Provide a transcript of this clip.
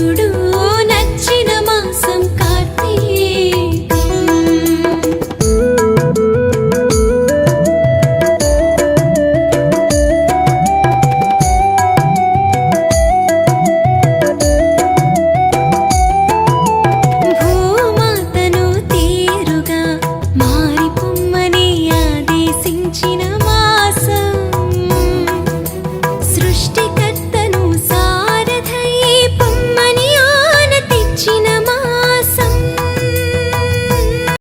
అప్పుడు నచ్చిన మాసం కార్తీక. భూమాతను తీరుగా మారిపుమ్మని